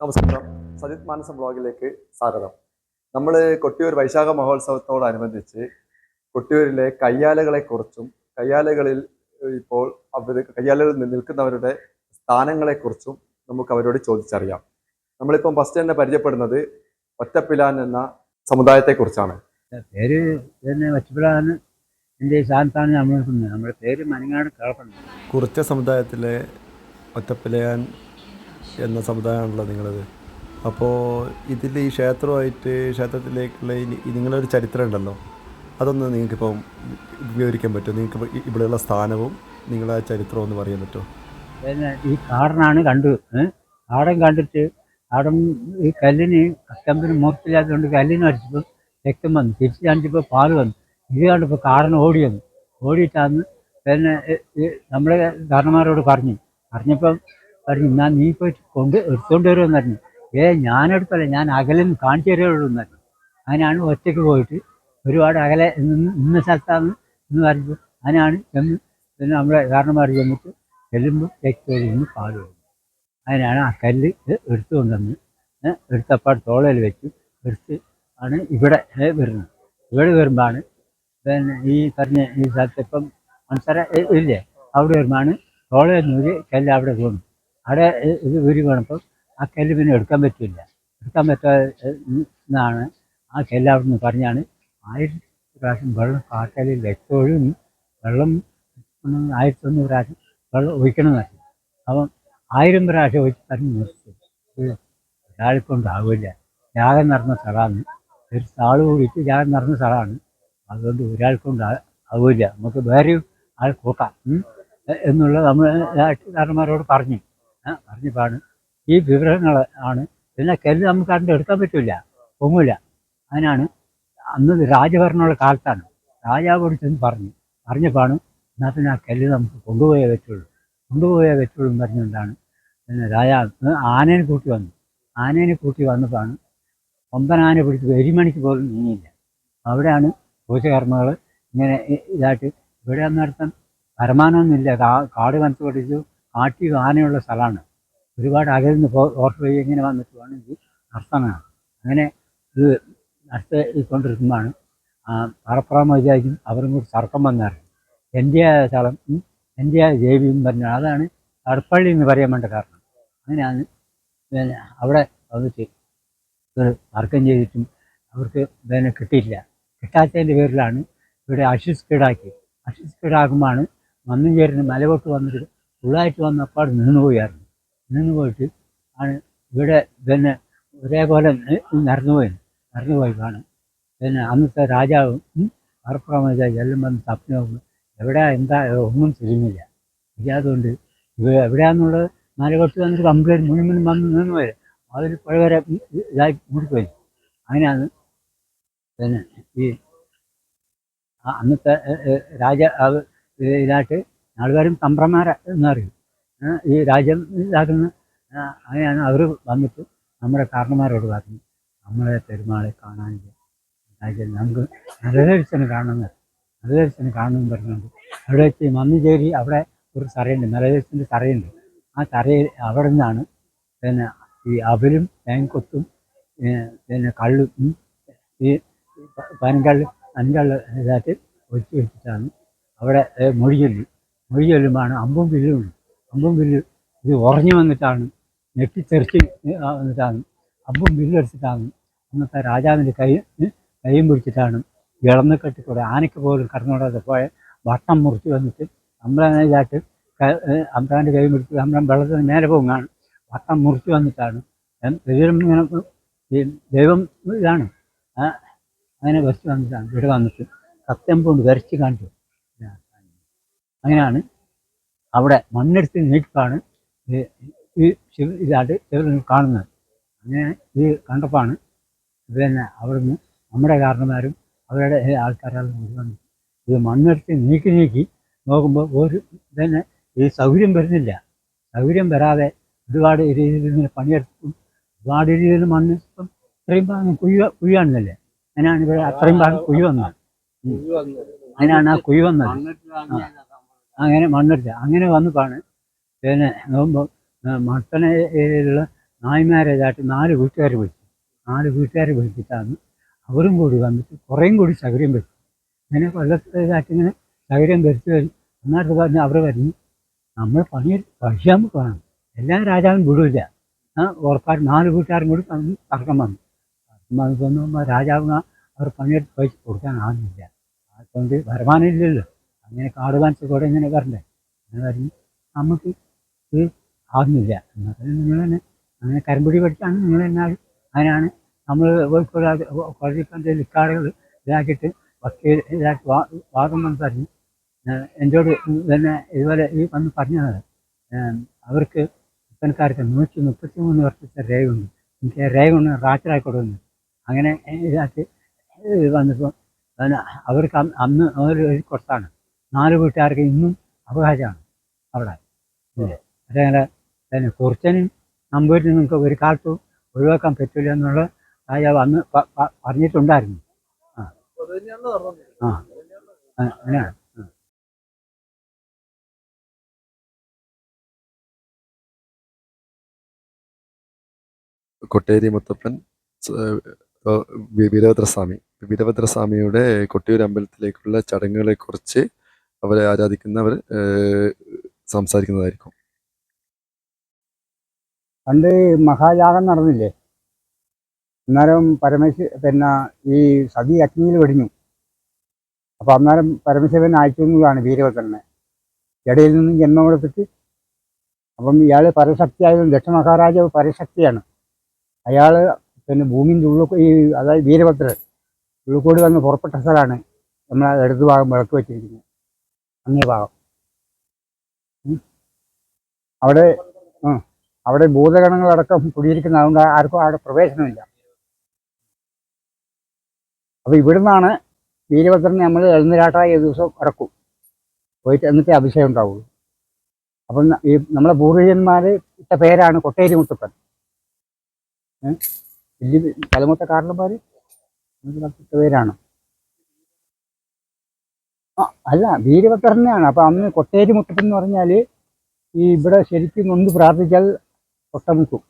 നമസ്കാരം. സജിത് മാനസം ബ്ലോഗിലേക്ക് സ്വാഗതം. നമ്മൾ കൊട്ടിയൂർ വൈശാഖ മഹോത്സവത്തോടനുബന്ധിച്ച് കൊട്ടിയൂരിലെ കയ്യാലകളെക്കുറിച്ചും കയ്യാലകളിൽ ഇപ്പോൾ അവർ കയ്യാലകളിൽ നിൽക്കുന്നവരുടെ സ്ഥാനങ്ങളെക്കുറിച്ചും നമുക്ക് അവരോട് ചോദിച്ചറിയാം. നമ്മളിപ്പം ഫസ്റ്റ് തന്നെ പരിചയപ്പെടുന്നത് ഒറ്റപ്പിലാൻ എന്ന സമുദായത്തെക്കുറിച്ചാണ്. പേര് തന്നെ ഒറ്റപ്പിലാൻ. എന്റെ സ്ഥാനത്താണ് നമ്മൾ നമ്മുടെ പേര് മനങ്ങാട് കളപ്പുണ്ട് കുറിച്ച സമുദായത്തിലെ ഒറ്റപ്പിലയാൻ എന്ന സമുദായമാണല്ലോ നിങ്ങളത്. അപ്പോൾ ഇതിൽ ഈ ക്ഷേത്രമായിട്ട് ക്ഷേത്രത്തിലേക്കുള്ള നിങ്ങളൊരു ചരിത്രം ഉണ്ടല്ലോ അതൊന്ന് നിങ്ങൾക്കിപ്പം വിവരിക്കാൻ പറ്റുമോ? നിങ്ങൾക്ക് ഇവിടെയുള്ള സ്ഥാനവും നിങ്ങളെ ചരിത്രവും ഒന്ന് പറയാൻ പറ്റുമോ? പിന്നെ ഈ കാടനാണ് കണ്ടു? കാടൻ കണ്ടിട്ട് കാടൻ ഈ കല്ലിന് കസ്റ്റമ്പിന് മൂർത്തില്ലാത്തതുകൊണ്ട് കല്ലിന് അടിച്ചപ്പോൾ രക്തം വന്നു. തിരിച്ച് കാണിച്ചപ്പോൾ പാൽ വന്നു. ഇത് കണ്ടപ്പോൾ കാടൻ ഓടി വന്നു. ഓടിയിട്ടാന്ന് പിന്നെ നമ്മളെ കാരണന്മാരോട് പറഞ്ഞു. പറഞ്ഞപ്പം പറഞ്ഞു ഞാൻ നീ പോയിട്ട് കൊണ്ട് എടുത്തുകൊണ്ട് വരുമെന്ന് പറഞ്ഞു. ഏ ഞാനെടുത്തല്ല ഞാൻ അകലെ നിന്ന് കാണിച്ചു തരുള്ളൂ എന്ന് പറഞ്ഞു. അങ്ങനെയാണ് ഒറ്റയ്ക്ക് പോയിട്ട് ഒരുപാട് അകലെ നിന്ന് ഇന്ന സ്ഥലത്താണ് എന്ന് പറഞ്ഞു. അതിനാണ് ചെന്ന് പിന്നെ നമ്മുടെ കാരണന്മാർ ചെന്നിട്ട് ചെല്ലുമ്പോൾ രക്തത്തിൽ നിന്ന് പാൽ വന്നു. അതിനാണ് ആ കല്ല് ഇത് എടുത്തു കൊണ്ടുവന്ന് ഏ, എടുത്തപ്പോൾ തോളയിൽ വെച്ചു എടുത്ത് ആണ് ഇവിടെ വരുന്നത്. ഇവിടെ വരുമ്പോഴാണ് പിന്നെ ഈ പറഞ്ഞ ഈ സ്ഥലത്ത് ഇപ്പം മത്സര ഇല്ലേ? അവിടെ വരുമ്പോഴാണ് തോളയിൽ നൂരി കല്ല് അവിടെ വീണു അവിടെ ഇത് ഊരി വീണപ്പം ആ കല്ല് പിന്നെ എടുക്കാൻ പറ്റില്ല എടുക്കാൻ പറ്റാന്നാണ് ആ കല്ല് അവിടെ നിന്ന് പറഞ്ഞാണ് ആയിരത്തി പ്രാവശ്യം വെള്ളം കാട്ടലിൽ രക്തമൊഴുകും വെള്ളം ഒന്ന് ആയിരത്തൊന്ന് പ്രാവശ്യം വെള്ളം ഒഴിക്കണം എന്ന് പറഞ്ഞു അപ്പം ആയിരം പ്രാവശ്യം ഒഴിച്ച് പറഞ്ഞ് നിർത്തി. ഒരാളെ കൊണ്ടാവില്ല. യാഗം നടന്ന സ്ഥലമാണ്. ഒരു താൾ കൂടിയിട്ട് യാഗം നടന്ന സ്ഥലമാണ്. അതുകൊണ്ട് ഒരാൾ കൊണ്ട് ആവില്ല നമുക്ക് വേറെ ആൾ കൂട്ടാം. എന്നുള്ള നമ്മൾ കാരണന്മാരോട് പറഞ്ഞു. പാടും. ഈ വിവരങ്ങൾ ആണ്. പിന്നെ കരുത് നമുക്ക് അതിന്റെ എടുക്കാൻ പറ്റില്ല ഒന്നുമില്ല അതിനാണ് അന്ന് രാജഭരണമുള്ള കാലത്താണ്. രാജാവ് ചെന്ന് പറഞ്ഞു. പറഞ്ഞപ്പോഴാണ് എന്നാൽ പിന്നെ ആ കല്ല് നമുക്ക് കൊണ്ടുപോയേ പറ്റുള്ളൂ. കൊണ്ടുപോയേ പറ്റുള്ളൂ എന്ന് പറഞ്ഞുകൊണ്ടാണ് പിന്നെ രാജാവ് ആനേനെ കൂട്ടി വന്നു. ആനേനെ കൂട്ടി വന്നപ്പോഴാണ് ഒമ്പനാനെ പിടിച്ച് എരിമണിക്ക് പോലും നീങ്ങിയില്ല. അവിടെയാണ് പൂജകർമ്മകൾ ഇങ്ങനെ ഇതായിട്ട് ഇവിടെ അന്നർത്ഥം വരുമാനമൊന്നുമില്ല കാട് കനത്ത് പഠിച്ചു കാട്ടി ആനയുള്ള സ്ഥലമാണ്. ഒരുപാട് അകലിൽ നിന്ന് ഓർഡർ ചെയ്ത് ഇങ്ങനെ വന്നിട്ട് വേണമെങ്കിൽ നടത്തണമാണ് അങ്ങനെ ഇത് നടത്തി കൊണ്ടിരിക്കുമ്പോഴാണ് പറപ്പുറം വിചാരിക്കും അവരും കൂടി തർക്കം വന്നാറ്. എന്റെ സ്ഥലം എന്റെ ജേവി എന്ന് പറഞ്ഞാൽ അതാണ് തടപ്പള്ളി എന്ന് പറയാൻ വേണ്ട കാരണം. അങ്ങനെയാണ് പിന്നെ അവിടെ വന്നിട്ട് ഒരു തർക്കം ചെയ്തിട്ടും അവർക്ക് പിന്നെ കിട്ടിയില്ല. കിട്ടാത്തതിന്റെ പേരിലാണ് ഇവിടെ അഷിസ് കീടാക്കി അഷിസ് കീടാക്കുമ്പോഴാണ് വന്നും ചേരുന്ന മലവോട്ട് വന്നിട്ട് ഫുള്ളായിട്ട് വന്നപ്പാട് നിന്ന് പോയായിരുന്നു നിന്ന് പോയിട്ട് ആണ് ഇവിടെ പിന്നെ ഒരേപോലെ നടന്നു പോയി. നടന്നു പോയതാണ് പിന്നെ അന്നത്തെ രാജാവും പറപ്പുറം എല്ലാം വന്ന് തപ്പി നോക്കുന്നു. എവിടെ എന്താ ഒന്നും തിരിഞ്ഞില്ല. ഇല്ലാതുകൊണ്ട് ഇവ എവിടെയാണെന്നുള്ളത് മലവോട്ട് വന്നിട്ട് കംപ്ലൈന്റ് മുഴുവൻ വന്ന് നിന്ന് പോയി. അതിൽ പുഴവരെ ഇതായി മൂടിപ്പോയി. അങ്ങനെയാണ് പിന്നെ ഈ അന്നത്തെ രാജ ഇതായിട്ട് ആൾക്കാരും തമ്പ്രന്മാരെ എന്നറിയും ഏ, ഈ രാജ്യം ഇതാക്കുന്ന അങ്ങനെയാണ് അവർ വന്നിട്ട് നമ്മുടെ കാരണന്മാരോട് പറഞ്ഞു നമ്മളെ പെരുമാളെ കാണാനില്ല. രാജ്യം നമുക്ക് നരദർശനം കാണുന്നത് നരദർശനം കാണുമെന്ന് പറഞ്ഞുകൊണ്ട് അവിടെ വെച്ച് മന്നുചേരി അവിടെ ഒരു തറയുണ്ട്. നരദർശന്റെ തറയുണ്ട്. ആ തറയിൽ അവിടെ നിന്നാണ് പിന്നെ ഈ അവലും തേങ്കൊത്തും പിന്നെ കള്ളും ഈ പനങ്കള്ള് അൻകള്ള് ഇതായിട്ട് ഒഴിച്ച് വെച്ചിട്ടാണ് അവിടെ ഏ, മൊഴി അമ്പും വില്ലും. അമ്പും വില്ല് ഇത് ഉറഞ്ഞു വന്നിട്ടാണ്. ഞെട്ടിത്തെറിച്ച് വന്നിട്ടാണ്. അമ്പും വില്ലടിച്ചിട്ടാണ് അന്നത്തെ രാജാവിന്റെ കൈ കൈയും പിടിച്ചിട്ടാണ്. ഇളന്നക്കെട്ടിക്കൂടെ ആനയ്ക്ക് പോലും കടന്നുകൂടാതെ പോയ വട്ടം മുറിച്ച് വന്നിട്ട് നമ്മളങ്ങനെ ഇതായിട്ട് അമ്പ്രാന്റെ കൈ പിടിച്ച് അമ്പലം വെള്ളത്തിന് നേരെ പോകുന്നതാണ് വട്ടം മുറിച്ച് വന്നിട്ടാണ്. ദൈവം ഇങ്ങനെ ദൈവം ഇതാണ്. അങ്ങനെ വെച്ച് വന്നിട്ടാണ്. ഇവിടെ വന്നിട്ട് സത്യം കൊണ്ട് വരച്ച് കാണിച്ചു. അങ്ങനെയാണ്. അവിടെ മണ്ണെടുത്ത് നീക്കാണ് ഈ ഈ ശിവ ഇതായിട്ട് ഇവർ കാണുന്നത്. അങ്ങനെ ഇത് കണ്ടപ്പോഴാണ് പിന്നെ അവിടുന്ന് നമ്മുടെ കാരണന്മാരും അവരുടെ ആൾക്കാരും ഇത് മണ്ണെടുത്ത് നീക്കി നീക്കി നോക്കുമ്പോൾ ഒരു തന്നെ ഈ സൗകര്യം വരുന്നില്ല. സൗകര്യം വരാതെ ഒരുപാട് രീതിയിൽ ഇങ്ങനെ പണിയെടുത്തും ഒരുപാട് രീതിയിൽ മണ്ണ് ഇപ്പം ഇത്രയും ഭാഗം കുഴി കുഴിയാണല്ലേ? അങ്ങനെയാണ് ഇവിടെ അത്രയും ഭാഗം കുഴി വന്നത്. അങ്ങനെയാണ് അതിനാണ് ആ കുഴി വന്നത്. അങ്ങനെ മണ്ണെടുത്ത് അങ്ങനെ വന്നപ്പോഴാണ് പിന്നെ നോക്കുമ്പോൾ മട്ടനയിലുള്ള നായ്മാരെ ചാട്ടി നാല് വീട്ടുകാർ വിളിച്ചു നാല് വീട്ടുകാർ വിളിച്ചിട്ടാണ് അവരും കൂടി വന്നിട്ട് കുറേയും കൂടി സൗകര്യം വെച്ചു. ഇങ്ങനെ കൊല്ലത്തേതായിട്ട് ഇങ്ങനെ സൗകര്യം വരുത്തി വരും എന്നാട്ട് പറഞ്ഞ് അവർ വരുന്നു നമ്മൾ പണി കഴിയാൻ പോകണം എല്ലാ രാജാവും വിടില്ല. ആ ഉറപ്പാട് നാല് വീട്ടുകാരും കൂടി വന്ന് തർക്കം വന്നു. തർക്കം വന്നു തോന്നുമ്പോൾ രാജാവിന് അവർ പണിയെടുത്ത് പൈസ കൊടുക്കാനാകുന്നില്ല അതുകൊണ്ട് വരുമാനം ഇല്ലല്ലോ. അങ്ങനെ കാട് കാണിച്ച കൂടെ ഇങ്ങനെ വരണ്ടേ അങ്ങനെ വരുന്നു നമുക്ക് ഇത് ആകുന്നില്ല എന്നാൽ നിങ്ങൾ തന്നെ അങ്ങനെ കരമ്പുടി പഠിച്ചാണ് നിങ്ങൾ തന്നെ അതിനാണ് നമ്മൾ കോഴിക്കോട് കോഴിപ്പന്ത് ലിക്കാടുകൾ ഇതാക്കിയിട്ട് വക്കീൽ ഇതാക്കി വാദം പറഞ്ഞു എന്നോട് തന്നെ ഇതുപോലെ ഈ വന്ന് പറഞ്ഞത്. അവർക്ക് ഇപ്പനക്കാർക്ക് നൂറ്റി മുപ്പത്തി മൂന്ന് വർഷത്തെ രേഖയുണ്ട്. എനിക്ക് ആ രേഖ ഒന്ന് റാച്ചറായി കൊടുക്കുന്നു. അങ്ങനെ ഇതാക്കി വന്നപ്പോൾ അവർക്ക് അന്ന് അവർ കുറച്ചാണ്. നാല് വീട്ടുകാർക്ക് ഇന്നും അവകാശമാണ് അവിടെ. അതേപോലെ പിന്നെ കുറച്ചനും നമ്പൂരിനും നിങ്ങൾക്ക് ഒരു കാലത്തും ഒഴിവാക്കാൻ പറ്റില്ല എന്നുള്ള രാജാവ് അന്ന് പറഞ്ഞിട്ടുണ്ടായിരുന്നു. ആ. ആ. അങ്ങനെയാണ് കൊട്ടേരി മുത്തപ്പൻ വീരഭദ്രസ്വാമി. വീരഭദ്രസ്വാമിയുടെ കൊട്ടിയൂർ അമ്പലത്തിലേക്കുള്ള ചടങ്ങുകളെക്കുറിച്ച് അവരെ ആരാധിക്കുന്നവർ സംസാരിക്കുന്നതായിരിക്കും. പണ്ട് മഹായാഗം നടന്നില്ലേ? അന്നേരം പരമേശ്വ പിന്നെ ഈ സതി അഗ്നിയിൽ വെടിഞ്ഞു. അപ്പൊ അന്നേരം പരമശിവൻ എന്നതാണ് വീരഭദ്രനെ. ഇടയിൽ നിന്നും ജന്മം എടുത്തിട്ട്. അപ്പം ഇയാൾ പരശക്തിയായതും ദക്ഷ മഹാരാജാവ് പരശക്തിയാണ്. അയാൾ പിന്നെ ഭൂമിന്റെ ഉള്ളു ഈ അതായത് വീരഭദ്രൻ ഉള്ളിക്കൂടി വന്ന് പുറപ്പെട്ട സ്ഥലമാണ് നമ്മളെ ഇടതു ഭാഗം വിളക്ക് വെച്ചിരിക്കുന്നത്. അങ്ങേ ഭാഗം അവിടെ അവിടെ ഭൂതഗണങ്ങളടക്കം കുടിയിരിക്കുന്ന അതുകൊണ്ട് ആർക്കും അവിടെ പ്രവേശനമില്ല. അപ്പൊ ഇവിടുന്നാണ് വീരഭദ്രനെ നമ്മൾ എഴുന്നേരാട്ടായ ദിവസം ഇറക്കും. പോയിട്ട് എന്നിട്ടേ അഭിഷേകം ഉണ്ടാവുള്ളൂ. അപ്പം ഈ നമ്മളെ പൂർവികന്മാർ ഇട്ട പേരാണ് കൊട്ടേരി മുത്തപ്പൻ. വലിയ തലമുത്ത കാരണന്മാർ പേരാണ്. അല്ല വീരഭദ്രനെയാണ്. അപ്പൊ അന്ന് കൊട്ടേരി മുട്ടത്തെന്ന് പറഞ്ഞാൽ ഈ ഇവിടെ ശരിക്കും നൊന്ന് പ്രാർത്ഥിച്ചാൽ കൊട്ടമുക്കും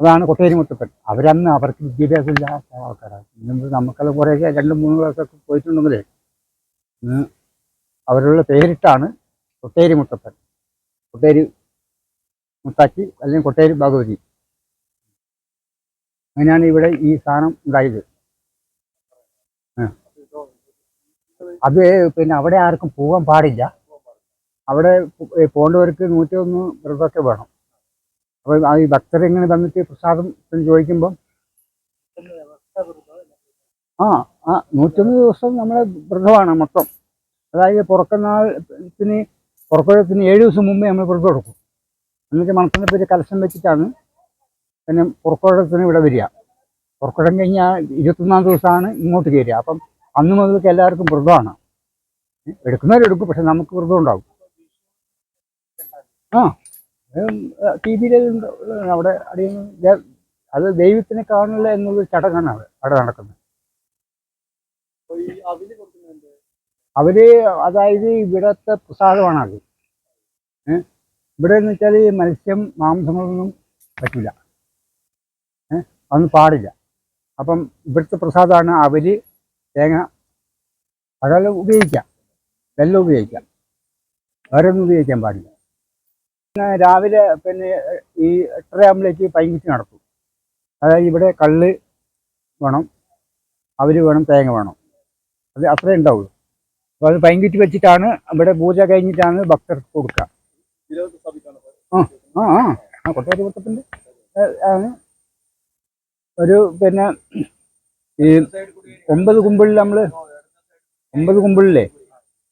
അതാണ് കൊട്ടേരി മുട്ടപ്പൻ. അവരന്ന് അവർക്ക് വിദ്യാഭ്യാസം ഇല്ലാത്ത ആൾക്കാരാണ് നമുക്കെല്ലാം കുറേയൊക്കെ രണ്ടും മൂന്ന് ക്ലാസ്സൊക്കെ പോയിട്ടുണ്ടെങ്കിലേ അവരുള്ള പേരിട്ടാണ് കൊട്ടേരി മുട്ടപ്പൻ. കൊട്ടേരി മുത്താക്കി അല്ലെങ്കിൽ കൊട്ടേരി ഭഗവതി. അങ്ങനെയാണ് ഇവിടെ ഈ സ്ഥാനം ഉണ്ടായത്. അത് പിന്നെ അവിടെ ആർക്കും പോകാൻ പാടില്ല. അവിടെ പോകേണ്ടവർക്ക് നൂറ്റി ഒന്ന് വ്രതമൊക്കെ വേണം. അപ്പോൾ ഈ ഭക്തർ ഇങ്ങനെ വന്നിട്ട് പ്രസാദം ചോദിക്കുമ്പം ആ ആ നൂറ്റൊന്ന് ദിവസം നമ്മളെ വ്രതമാണ് മൊത്തം. അതായത് പുറക്കുന്നാളത്തിന് പുറക്കുഴത്തിന് ഏഴ് ദിവസം മുമ്പേ നമ്മൾ വ്രതം എടുക്കും. എന്നിട്ട് മണത്തിന്റെ പേര് കലശം വെച്ചിട്ടാണ് പിന്നെ പുറക്കുഴത്തിന് ഇവിടെ വരിക. പുറക്കുഴം കഴിഞ്ഞാൽ ഇരുപത്തൊന്നാം ദിവസമാണ് ഇങ്ങോട്ട് കയറുക. അപ്പം അന്ന് മുതൽക്ക് എല്ലാവർക്കും വ്രതമാണ് എടുക്കുന്നവരെടുക്കും പക്ഷെ നമുക്ക് വ്രതം ഉണ്ടാവും ആ ടി വിയിൽ അവിടെ അടിയിൽ അത് ദൈവത്തിനെ കാണില്ല എന്നുള്ള ചടങ്ങാണ് അവിടെ അവിടെ നടക്കുന്നത്. അവർ അതായത് ഇവിടത്തെ പ്രസാദമാണ് അത്. ഇവിടെ എന്ന് വെച്ചാൽ മത്സ്യം മാംസങ്ങളൊന്നും പറ്റില്ല. അതൊന്നും പാടില്ല. അപ്പം ഇവിടുത്തെ പ്രസാദമാണ് അവർ തേങ്ങ അതെല്ലാം ഉപയോഗിക്കാം. വെല്ലം ഉപയോഗിക്കാം. വേറൊന്നും ഉപയോഗിക്കാൻ പാടില്ല. പിന്നെ രാവിലെ പിന്നെ ഈ എട്ടരയാകുമ്പോഴേക്ക് പൈങ്കിച്ച് നടക്കും. അതായത് ഇവിടെ കള്ള് വേണം അവർ വേണം തേങ്ങ വേണം. അത് അത്രേ ഉണ്ടാവുള്ളൂ. അപ്പോൾ അത് പൈങ്കിറ്റ് വെച്ചിട്ടാണ് ഇവിടെ പൂജ കഴിഞ്ഞിട്ടാണ് ഭക്തർക്ക് കൊടുക്കുക. ആ ആ ആ. കൊട്ടാരി മുത്തപ്പന്റെ ആണ്. ഒരു പിന്നെ ഈ ഒമ്പത് കുമ്പിളിൽ നമ്മൾ ഒമ്പത് കുമ്പിളിലേ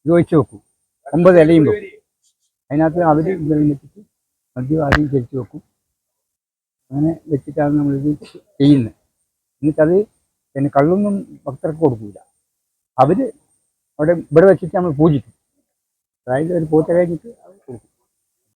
ഇത് ഒഴിച്ച് വെക്കും. ഒമ്പത് ഇലയും വെക്കും അതിനകത്ത് അവർ വെച്ചിട്ട് മദ്യം ആദ്യം ചരിച്ച് വെക്കും. അങ്ങനെ വെച്ചിട്ടാണ് നമ്മളിത് ചെയ്യുന്നത്. എന്നിട്ടത് പിന്നെ കള്ളൊന്നും ഭക്തർക്ക് കൊടുക്കില്ല അവർ അവിടെ ഇവിടെ വെച്ചിട്ട് നമ്മൾ പൂജിക്കും. അതായത് ഒരു പൂച്ച കഴിഞ്ഞിട്ട്